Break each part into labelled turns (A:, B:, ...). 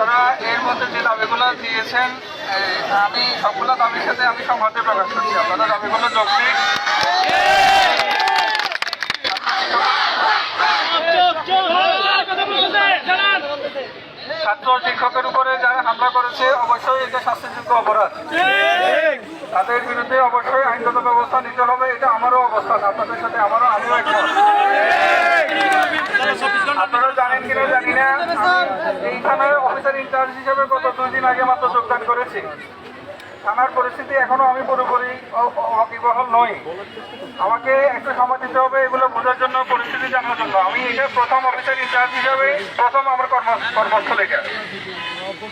A: আপনারা এর মধ্যে যে দাবিগুলো দিয়েছেন আমি সবগুলো দাবির সাথে আমি সংহতি প্রকাশ করছি। আপনারা দাবিগুলো যৌক্তিক ছাত্র শিক্ষকের উপরে যারা হামলা করেছে, অবশ্যই এটা শাস্তিযোগ্য অপরাধ। তাদের বিরুদ্ধে অবশ্যই আইনগত ব্যবস্থা নিতে হবে। এটা আমারও অবস্থান, আপনাদের সাথে আমারও আমিও একমত। জানি না। এই থানার অফিসার ইনচার্জ হিসেবে গত দুই দিন আগে মাত্র যোগদান করেছি। থানার পরিস্থিতি এখনও আমি পুরোপুরি অ- অ- নই। আমাকে একটু সময় দিতে হবে, এগুলো বোঝার জন্য, পরিস্থিতি জানার জন্য। আমি এটা প্রথম অফিসার ইনচার্জ হিসেবে, প্রথম আমার কর্ম, কর্মস্থলে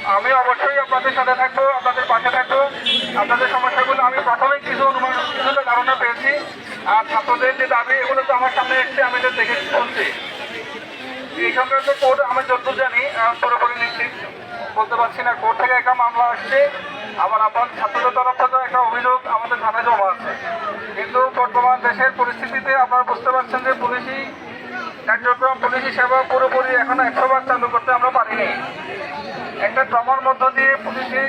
A: আমি অবশ্যই আপনাদের সাথে থাকব, আপনাদের পাশে থাকব। আপনাদের সমস্যাগুলো আমি প্রথমেই কিছু অনুমান, কিছুটা ধারণা পেয়েছি। আর ছাত্রদের যে দাবি, এগুলো তো আমার সামনে এসছে, আমি এটা দেখে শুনছি। কোর্ট জানি পুরোপুরি বলতে পারছি না কোর্ট থেকে একটা মামলা আসছে, আবার একটা অভিযোগ আমাদের জমা কিন্তু বর্তমান দেশের পরিস্থিতিতে বুঝতে পারছেন যে পুলিশি সেবা পুরোপুরি করতে আমরা পারিনি। একটা ট্রমার মধ্য দিয়ে পুলিশি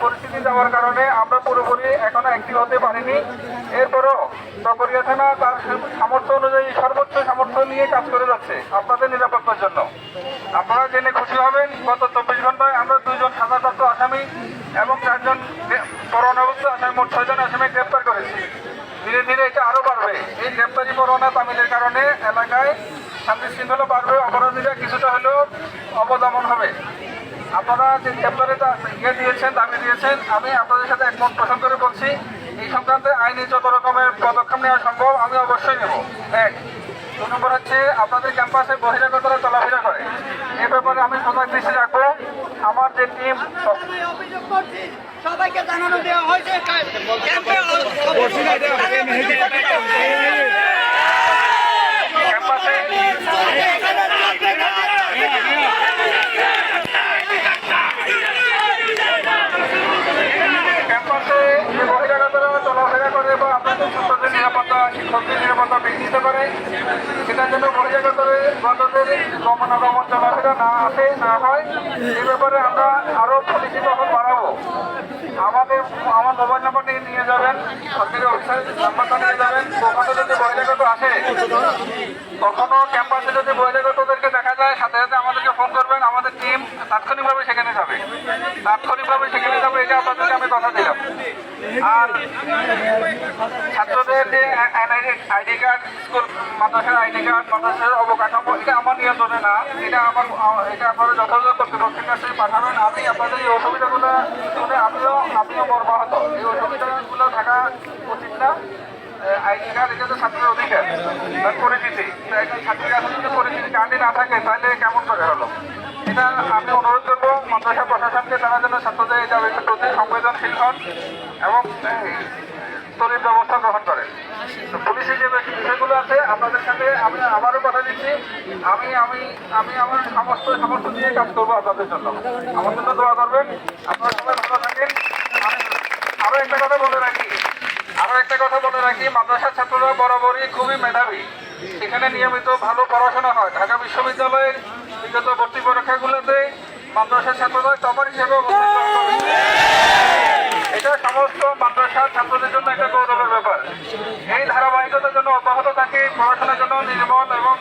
A: পরিস্থিতি যাওয়ার কারণে পুরোপুরি এখনও অ্যাক্টিভ হতে পারিনি। এরপরও চকরিয়া থানা তার সামর্থ্য অনুযায়ী সর্বোচ্চ সামর্থ্য নিয়ে কাজ করে যাচ্ছে আপনাদের নিরাপত্তার জন্য। আপনারা জেনে খুশি হবেন, গত চব্বিশ ঘন্টায় আমরা দুইজন সাজাপ্রাপ্ত আসামি এবং চারজন পরোয়ানাভুক্ত আসামি, মোট ছয়জন আসামি গ্রেপ্তার করেছি। ধীরে ধীরে এটা আরও বাড়বে। এই গ্রেপ্তারি করোনা তামিলের কারণে এলাকায় শান্তি শৃঙ্খলা বাড়বে, অপরাধীরা কিছুটা হলেও অবদমন হবে। আপনারা যে গ্রেপ্তারে ইয়ে দিয়েছেন দাবি দিয়েছেন আমি আপনাদের সাথে একমত পোষণ করে বলছি এই সংক্রান্তে আইনি যত রকমের পদক্ষেপ নেওয়া সম্ভব আমি অবশ্যই নেব। এক দু নম্বর হচ্ছে আপনাদের ক্যাম্পাসে বহিরাগতরা চলাফেরা করে। এ ব্যাপারে আমি সজাগ দৃষ্টি রাখব। আমার যে টিম
B: সবাইকে জানানো দেওয়া হয়েছে ক্যাম্পে
A: ক্যাম্পাসে ক্যাম্পাসে যে বহিরাগতরা চলাফেরা করে বা আপনাদের ছাত্রদের নিরাপত্তা শিক্ষকদের নিরাপত্তা বিঘ্নিত করে। সেটার জন্য বহিরাগতদের গতদের গমনাগমন চলাফেরা না আসে, না হয়। এ ব্যাপারে আমরা আরও পুলিশি তখন বাড়াবো। আমাদের, আমার মোবাইল নাম্বার নিয়ে যাবেন। সরকারি অফিসের নাম্বারটা নিয়ে যাবেন, ওখানে যদি বহিরাগত আসে, কখনো ক্যাম্পাসে যদি বহিরাগতদেরকে দেখা যায়, সাথে সাথে আমাদেরকে ফোন করবেন। আমাদের টিম তাৎক্ষণিকভাবে সেখানে যাবে। তাৎক্ষণিকভাবে সেখানে আমি কথা দিলাম। আর ছাত্রদের যে আইডি কার্ড, স্কুল, মাদ্রাসার আইডি কার্ড, মাদ্রাসার অবকাঠামো, এটা আমার নিয়ন্ত্রণে না। এটা আমার, এটা আপনারা যথাযথ কর্তৃপক্ষের কাছে পাঠাবেন। আমি আপনাদের এই অসুবিধাগুলো আমিও আমিও মর্মাহত এই অসুবিধাগুলো থাকা উচিত না। আইডি কার্ড এটা ছাত্রের অধিকার তার পরিচিতি। একজন ছাত্রের কাছে যদি পরিচিতি না থাকে তাহলে কেমন করে হলো? এটা আমি অনুরোধ করব মাদ্রাসা প্রশাসনকে তারা যেন ছাত্রদের এই প্রতি সংবেদনশীল হন এবং এই, ব্যবস্থা গ্রহণ করে। তো পুলিশের যে বিষয়গুলো আছে আপনাদের সাথে আমি আবারও কথা দিচ্ছি। আমি আমি আমি আমার সমস্ত সামর্থ্য দিয়ে কাজ করব আপনাদের জন্য। আমার জন্য দোয়া করবেন। আপনারা সবাই ভালো থাকেন। আমি- আরও একটা কথা বলে রাখি। আরও একটা কথা বলে রাখি, মাদ্রাসার ছাত্ররা বরাবরই খুবই মেধাবী। সেখানে নিয়মিত ভালো পড়াশোনা হয়। ঢাকা বিশ্ববিদ্যালয়ের বিগত ভর্তি পরীক্ষাগুলোতে মাদ্রাসার ছাত্ররা টপার হিসেবে এটা সমস্ত মাদ্রাসার ছাত্রদের জন্য একটা গৌরবের ব্যাপার। এই ধারাবাহিকতার জন্য অব্যাহত থাকে, পড়াশোনার জন্য নির্মল এবং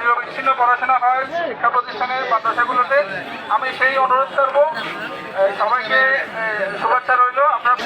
A: নিরবিচ্ছিন্ন পড়াশোনা হয় শিক্ষা প্রতিষ্ঠানের মাদ্রাসাগুলোতে। আমি সেই অনুরোধ করব সবাইকে শুভেচ্ছা রইল। আপনার